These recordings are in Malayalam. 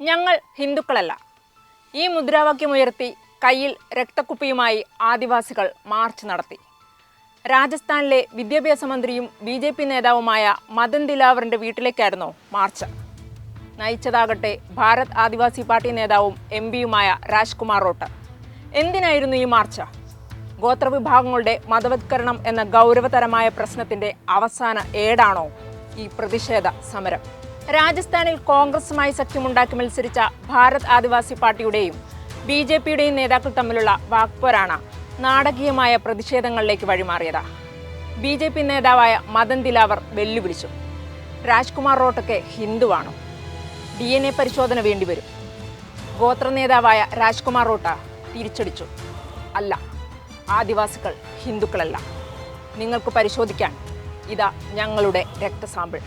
ഞങ്ങൾ ഹിന്ദുക്കളല്ല. ഈ മുദ്രാവാക്യമുയർത്തി കയ്യിൽ രക്തക്കുപ്പിയുമായി ആദിവാസികൾ മാർച്ച് നടത്തി. രാജസ്ഥാനിലെ വിദ്യാഭ്യാസ മന്ത്രിയും ബി ജെ പി നേതാവുമായ മദൻ ദിലാവറിന്റെ വീട്ടിലേക്കായിരുന്നു മാർച്ച്. നയിച്ചതാകട്ടെ ഭാരത് ആദിവാസി പാർട്ടി നേതാവും എം പിയുമായ രാജ്കുമാർ റോട്ട്. എന്തിനായിരുന്നു ഈ മാർച്ച്? ഗോത്രവിഭാഗങ്ങളുടെ മതവത്കരണം എന്ന ഗൗരവതരമായ പ്രശ്നത്തിന്റെ അവസാന ഏടാണോ ഈ പ്രതിഷേധ സമരം? രാജസ്ഥാനിൽ കോൺഗ്രസുമായി സഖ്യമുണ്ടാക്കി മത്സരിച്ച ഭാരത് ആദിവാസി പാർട്ടിയുടെയും ബി ജെ പിയുടെയും നേതാക്കൾ തമ്മിലുള്ള വാക്പോരാണ് നാടകീയമായ പ്രതിഷേധങ്ങളിലേക്ക് വഴിമാറിയത്. ബി ജെ പി നേതാവായ മദൻ ദിലാവർ വെല്ലുവിളിച്ചു. രാജ്കുമാർ റോട്ടൊക്കെ ഹിന്ദുവാണോ. ഡി എൻ എ പരിശോധന വേണ്ടിവരും. ഗോത്ര നേതാവായ രാജ്കുമാർ റോട്ട തിരിച്ചടിച്ചു. അല്ല ആദിവാസികൾ ഹിന്ദുക്കളല്ല. നിങ്ങൾക്ക് പരിശോധിക്കാൻ ഇതാ ഞങ്ങളുടെ രക്തസാമ്പിൾ.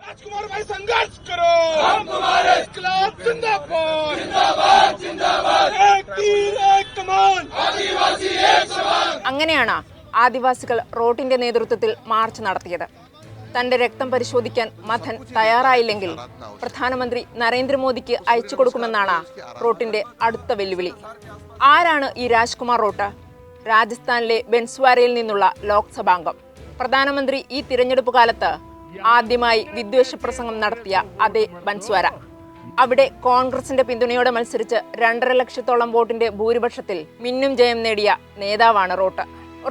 राजकुमार भाई संघर्ष करो हम तुम्हारे खिलाफ जिंदाबाद जिंदाबाद जिंदाबाद एक तीर एक कमान आदिवासी एक समान അങ്ങനെയാണ് ആദിവാസികൾ റോട്ടിന്റെ നേതൃത്വത്തിൽ മാർച്ച് നടത്തിയത് തന്റെ രക്തം പരിശോധിക്കാൻ മഥൻ തയ്യാറായില്ലെങ്കിൽ പ്രധാനമന്ത്രി നരേന്ദ്രമോദിക്ക് അയച്ചു കൊടുക്കുമെന്നാണ് റോട്ടിന്റെ അടുത്ത വെല്ലുവിളി. ആരാണ് ഈ രാജ്കുമാർ റോട്ട്? രാജസ്ഥാനിലെ ബെൻസ്വാരയിൽ നിന്നുള്ള ലോക്സഭാംഗം. പ്രധാനമന്ത്രി ഈ തിരഞ്ഞെടുപ്പ് കാലത്ത് ആദ്യമായി വിദ്വേഷ പ്രസംഗം നടത്തിയ അതേ ബൻസ്വാര. അവിടെ കോൺഗ്രസിന്റെ പിന്തുണയോടെ മത്സരിച്ച് രണ്ടര ലക്ഷത്തോളം വോട്ടിന്റെ ഭൂരിപക്ഷത്തിൽ മിന്നും ജയം നേടിയ നേതാവാണ് റോട്ട്.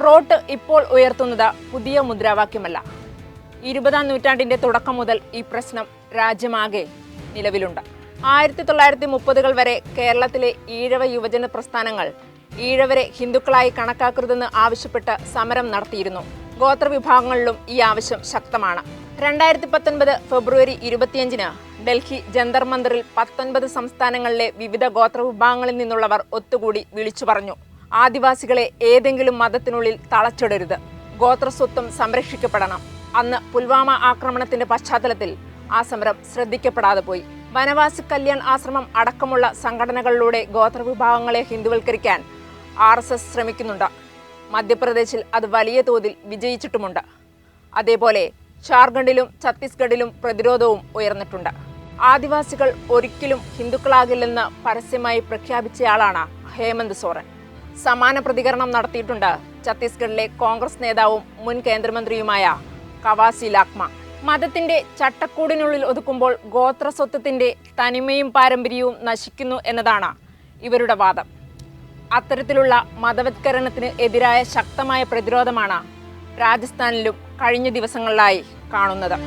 റോട്ട് ഇപ്പോൾ ഉയർത്തുന്നത് പുതിയ മുദ്രാവാക്യമല്ല. ഇരുപതാം നൂറ്റാണ്ടിന്റെ തുടക്കം മുതൽ ഈ പ്രശ്നം രാജ്യമാകെ നിലവിലുണ്ട്. ആയിരത്തി തൊള്ളായിരത്തി മുപ്പതുകൾ വരെ കേരളത്തിലെ ഈഴവ യുവജന പ്രസ്ഥാനങ്ങൾ ഈഴവരെ ഹിന്ദുക്കളായി കണക്കാക്കരുതെന്ന് ആവശ്യപ്പെട്ട് സമരം നടത്തിയിരുന്നു. ഗോത്രവിഭാഗങ്ങളിലും ഈ ആവശ്യം ശക്തമാണ്. രണ്ടായിരത്തി പത്തൊൻപത് ഫെബ്രുവരി ഇരുപത്തിയഞ്ചിന് ഡൽഹി ജന്തർ മന്ദിറിൽ പത്തൊൻപത് സംസ്ഥാനങ്ങളിലെ വിവിധ ഗോത്രവിഭാഗങ്ങളിൽ നിന്നുള്ളവർ ഒത്തുകൂടി വിളിച്ചു പറഞ്ഞു. ആദിവാസികളെ ഏതെങ്കിലും മതത്തിനുള്ളിൽ തളച്ചിടരുത്. ഗോത്രസ്വത്വം സംരക്ഷിക്കപ്പെടണം. അന്ന് പുൽവാമ ആക്രമണത്തിന്റെ പശ്ചാത്തലത്തിൽ ആ സമരം ശ്രദ്ധിക്കപ്പെടാതെ പോയി. വനവാസി കല്യാൺ ആശ്രമം അടക്കമുള്ള സംഘടനകളിലൂടെ ഗോത്രവിഭാഗങ്ങളെ ഹിന്ദുവൽക്കരിക്കാൻ ആർ എസ് എസ് ശ്രമിക്കുന്നുണ്ട്. മധ്യപ്രദേശിൽ അത് വലിയ തോതിൽ വിജയിച്ചിട്ടുമുണ്ട്. അതേപോലെ ഝാർഖണ്ഡിലും ഛത്തീസ്ഗഡിലും പ്രതിരോധവും ഉയർന്നിട്ടുണ്ട്. ആദിവാസികൾ ഒരിക്കലും ഹിന്ദുക്കളാകില്ലെന്ന് പരസ്യമായി പ്രഖ്യാപിച്ചയാളാണ് ഹേമന്ത് സോറൻ. സമാന പ്രതികരണം നടത്തിയിട്ടുണ്ട് ഛത്തീസ്ഗഡിലെ കോൺഗ്രസ് നേതാവും മുൻ കേന്ദ്രമന്ത്രിയുമായ കവാസി ലാക്മ. മതത്തിന്റെ ചട്ടക്കൂടിനുള്ളിൽ ഒതുക്കുമ്പോൾ ഗോത്രസ്വത്വത്തിന്റെ തനിമയും പാരമ്പര്യവും നശിക്കുന്നു എന്നതാണ് ഇവരുടെ വാദം. അത്തരത്തിലുള്ള മതവത്കരണത്തിന് എതിരായ ശക്തമായ പ്രതിരോധമാണ് രാജസ്ഥാനിലും കഴിഞ്ഞ ദിവസങ്ങളിലായി കാണുന്നത്.